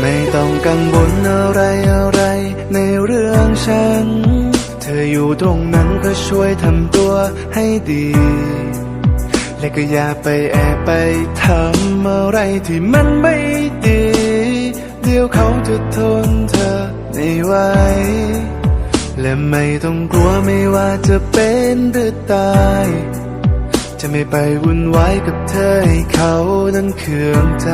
ไม่ต้องกังวลอะไรอะไรในเรื่องฉัน เธออยู่ตรงนั้นก็ช่วยทำตัวให้ดี และก็อย่าไปแอบไปทำอะไรที่มันไม่ดี เดี๋ยวเขาจะทนเธอไม่ไหวและไม่ต้องกลัวไม่ว่าจะเป็นหรือตาย จะไม่ไปวุ่นวายกับเธอให้เขานั้นเคืองใจ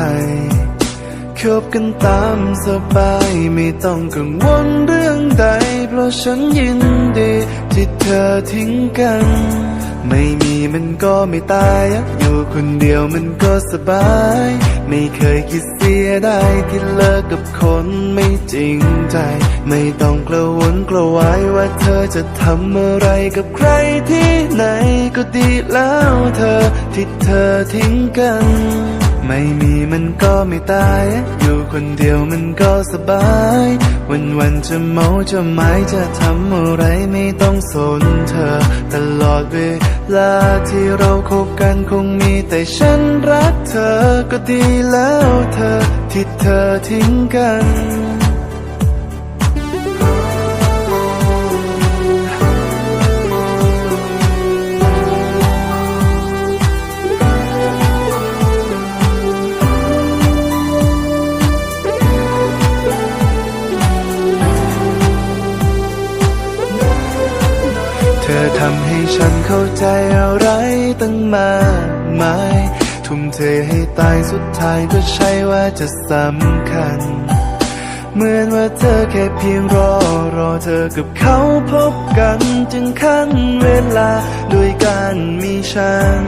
คบกันตามสบายไม่ต้องกังวลเรื่องใด เพราะฉันยินดีที่เธอทิ้งกัน ไม่มีมันก็ไม่ตายอยู่คนเดียวมันก็สบาย ไม่เคยคิดเสียได้ที่เลิกกับคนไม่จริงใจ ไม่ต้องกระวนกระวายว่าเธอจะทำอะไรกับใครที่ไหนก็ดีแล้วเธอที่เธอทิ้งกัน ไม่มีมันก็ไม่ตาย อยู่คนเดียวมันก็สบาย วันวันๆจะเมาจะหมายจะทำอะไรไม่ต้องสนเธอ ตลอดเวลาที่เราคบกันคงมีแต่ฉันรักเธอก็ดีแล้วเธอที่เธอทิ้งกัน ธอทำให้ฉันเข้าใจอะไรตั้งมากมาย ทุ่มเทให้ตายสุดท้ายก็ใช่ว่าจะสำคัญ เหมือนว่าเธอแค่เพียงรอ รอเธอกับเขาพบกันจึงขั้นเวลาด้วยการมีฉัน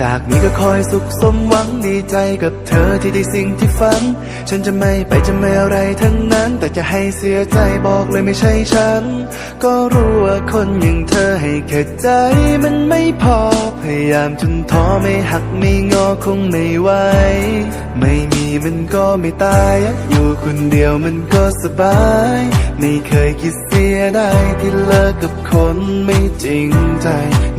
จากนี้ก็คอยสุขสมหวังดีใจกับเธอที่ได้สิ่งที่ฝัน ฉันจะไม่ไปจะไม่อะไรทั้งนั้น แต่จะให้เสียใจบอกเลยไม่ใช่ฉัน ก็รู้ว่าคนอย่างเธอให้แค่ใจมันไม่พอ พยายามจนท้อไม่หักไม่งอคงไม่ไหว ไม่มีมันก็ไม่ตาย อยู่คนเดียวมันก็สบาย ไม่เคยคิดเสียได้ที่เลิกกับคนไม่จริงใจ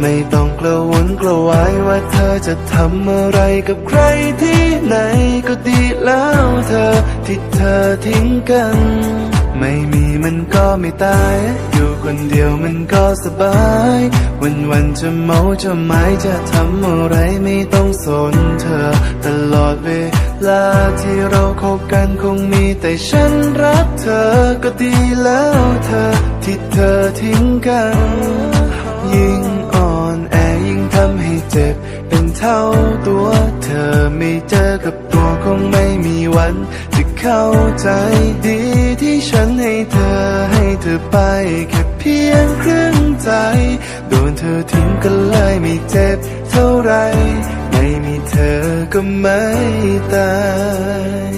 ไม่ต้องกระวนกระวายว่าเธอจะทำอะไรกับใครที่ไหนก็ดีแล้วเธอที่เธอทิ้งกัน ไม่มีมันก็ไม่ตาย อยู่คนเดียวมันก็สบาย วันวันๆจะเมาจะหมายจะทำอะไรไม่ต้องสนเธอ ตลอดเวลาที่เราคบกันคงมีแต่ฉันรักเธอก็ดีแล้วเธอ ที่เธอทิ้งกัน ยิ่งอ่อนแอยิ่งทำให้เจ็บ เป็นเท่าตัวเธอไม่เจอกับ วันจะเข้าใจดีที่ฉันให้เธอให้เธอไปแค่เพียงครึ่งใจ โดนเธอทิ้งก็เลยไม่เจ็บเท่าไร ไม่มีเธอก็ไม่ตาย